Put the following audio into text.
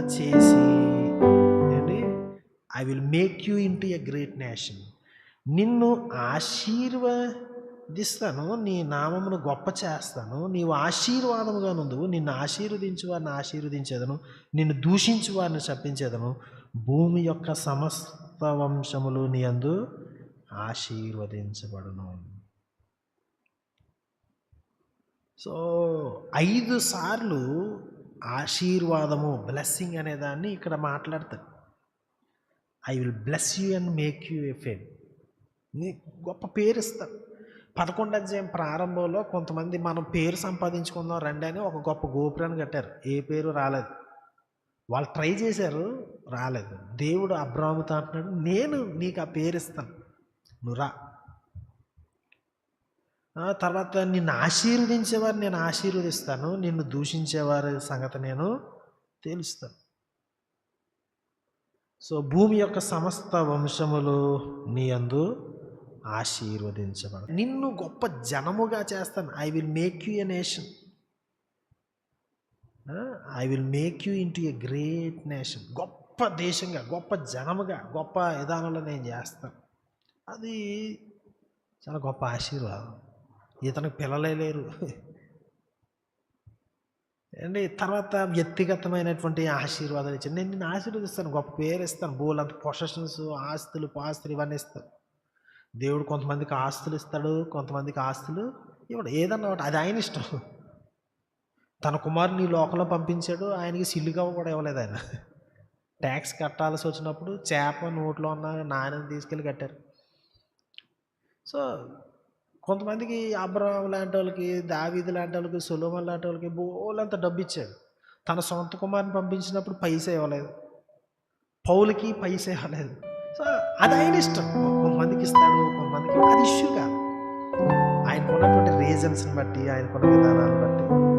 చేసి ఏంటి I will make you into a great nation నిన్ను ఆశీర్వదిస్తాను నీ నామమును గొప్ప చేస్తాను నీవు ఆశీర్వాదముగా నుండు నిన్ను ఆశీర్వదించు వారిని ఆశీర్వదించేదను నిన్ను దూషించు వారిని చప్పించేదను భూమి యొక్క సమస్త వంశములు నీ అందు ఆశీర్వదించబడను. సో ఐదు సార్లు ఆశీర్వాదము బ్లెస్సింగ్ అనే దాన్ని ఇక్కడ మాట్లాడతాడు I will bless you and make you a fame నీ గొప్ప పేరు ఇస్తాను పదకొండు అధ్యాయం ప్రారంభంలో కొంతమంది మనం పేరు సంపాదించుకుందాం రండి అని ఒక గొప్ప గోపురాన్ని కట్టారు. ఏ పేరు రాలేదు. వాళ్ళు ట్రై చేశారు రాలేదు. దేవుడు అబ్రాహ్మతో అంటున్నాడు నేను నీకు ఆ పేరు ఇస్తాను. నువ్వు రా. తర్వాత నిన్ను ఆశీర్వదించేవారు నేను ఆశీర్వదిస్తాను నిన్ను దూషించేవారి సంగతి నేను తెలుస్తాను. సో భూమి యొక్క సమస్త వంశములు నీ అందు ఆశీర్వదించబడ నిన్ను గొప్ప జనముగా చేస్తాను. I will make you a nation I will make you into a great nation గొప్ప దేశంగా గొప్ప జనముగా గొప్ప విధానంలో నేను చేస్తాను. అది చాలా గొప్ప ఆశీర్వాదం. ఇతనికి పిల్లలే లేరు. అండి తర్వాత వ్యక్తిగతమైనటువంటి ఆశీర్వాదాలు ఇచ్చాను నేను నేను ఆశీర్వదిస్తాను గొప్ప పేరు ఇస్తాను బోలంత పొసెషన్స్ ఆస్తులు పాస్తులు ఇవన్నీ ఇస్తాను. దేవుడు కొంతమందికి ఆస్తులు ఇస్తాడు కొంతమందికి ఆస్తులు ఇవ్వడు. ఏదన్నా అది ఆయన ఇష్టం. తన కుమారుని లోకంలో పంపించాడు ఆయనకి సిల్లుగా కూడా ఇవ్వలేదు ఆయన. ట్యాక్స్ కట్టాల్సి వచ్చినప్పుడు చేప నోట్లో ఉన్న నాణ్యం తీసుకెళ్ళి కట్టారు. సో కొంతమందికి అబ్రహం లాంటి వాళ్ళకి దావీది లాంటి వాళ్ళకి సులోమన్ లాంటి వాళ్ళకి బోలంత డబ్బు ఇచ్చాడు తన సొంత కుమారుని పంపించినప్పుడు పైసా ఇవ్వలేదు. పౌలకి పైసా ఇవ్వలేదు. సో అది ఆయన ఇష్టం. కొంతమందికి ఇస్తాడు కొంతమందికి అది ఇష్యూ కాదు. ఆయనకున్నటువంటి రీజన్స్ని బట్టి ఆయనకున్న విధానాన్ని బట్టి.